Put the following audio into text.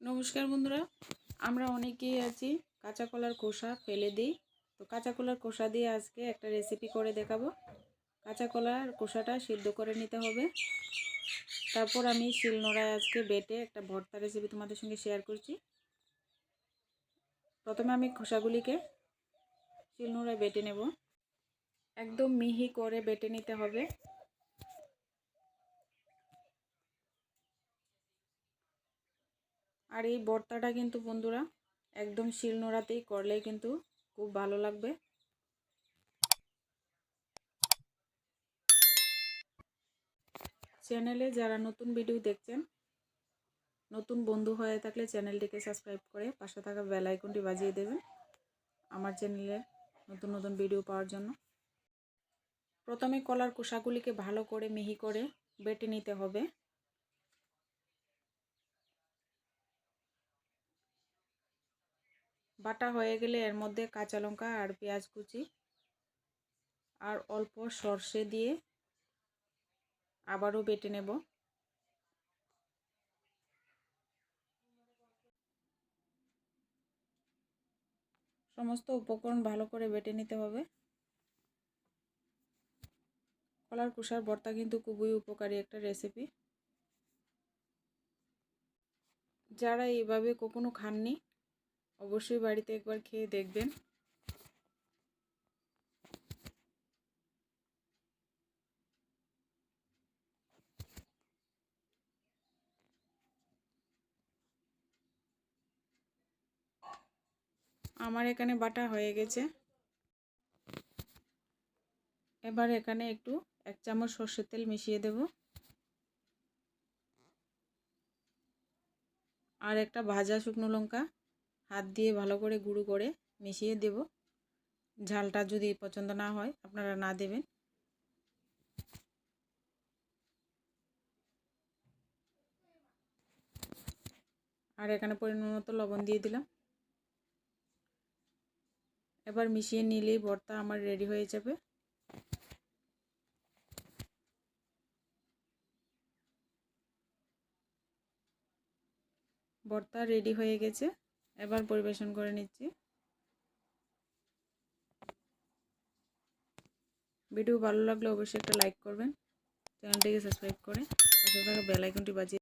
নমস্কার বন্ধুরা, আমরা অনেকেই আছি কাঁচা কলার খোসা ফেলে দিই। তো কাঁচা কলার খোসা দিয়ে আজকে একটা রেসিপি করে দেখাবো। কাঁচা কলার খোসাটা সিদ্ধ করে নিতে হবে। তারপর আমি শিলনোড়ায় আজকে বেটে একটা ভর্তা রেসিপি তোমাদের সঙ্গে শেয়ার করছি। প্রথমে আমি খোসাগুলিকে শিলনোড়ায় বেটে নেব। একদম মিহি করে বেটে নিতে হবে। আর এই ভর্তাটা কিন্তু বন্ধুরা একদম শিলনোড়াতেই করলে কিন্তু খুব ভালো লাগবে। চ্যানেলে যারা নতুন ভিডিও দেখছেন, নতুন বন্ধু হয়ে থাকলে চ্যানেলটিকে সাবস্ক্রাইব করে পাশে থাকা বেল আইকনটি বাজিয়ে দেবেন আমার চ্যানেলে নতুন নতুন ভিডিও পাওয়ার জন্য। প্রথমে কলার কোষাগুলিকে ভালো করে মিহি করে বেটে নিতে হবে। বাটা হয়ে গেলে এর মধ্যে কাঁচা লঙ্কা আর পেঁয়াজ কুচি আর অল্প সর্ষে দিয়ে আবারও বেটে নেব। সমস্ত উপকরণ ভালো করে বেটে নিতে হবে। কলার কুষার ভর্তা কিন্তু খুবই উপকারী একটা রেসিপি যারা এইভাবে কখনো খাননি অবশ্যই বাড়িতে একবার খেয়ে দেখবেন। আমার এখানে বাটা হয়ে গেছে। এবার এখানে একটু এক চামচ সর্ষের তেল মিশিয়ে দেব। আর একটা ভাজা শুকনো লঙ্কা। হাত দিয়ে ভালো করে গুঁড়ো করে মিশিয়ে দেব। ঝালটা যদি পছন্দ না হয় আপনারা না দেবেন। আর এখানে পরিমাণ মতো লবণ দিয়ে দিলাম। এবার মিশিয়ে নিলেই ভর্তা আমার রেডি হয়ে যাবে। ভর্তা রেডি হয়ে গেছে। এবার পরিবেশন করে নিচ্ছি। ভিডিও ভালো লাগলে অবশ্যই একটা লাইক করবেন, চ্যানেলটিকে সাবস্ক্রাইব করে পাশে থাকা বেল বাজিয়ে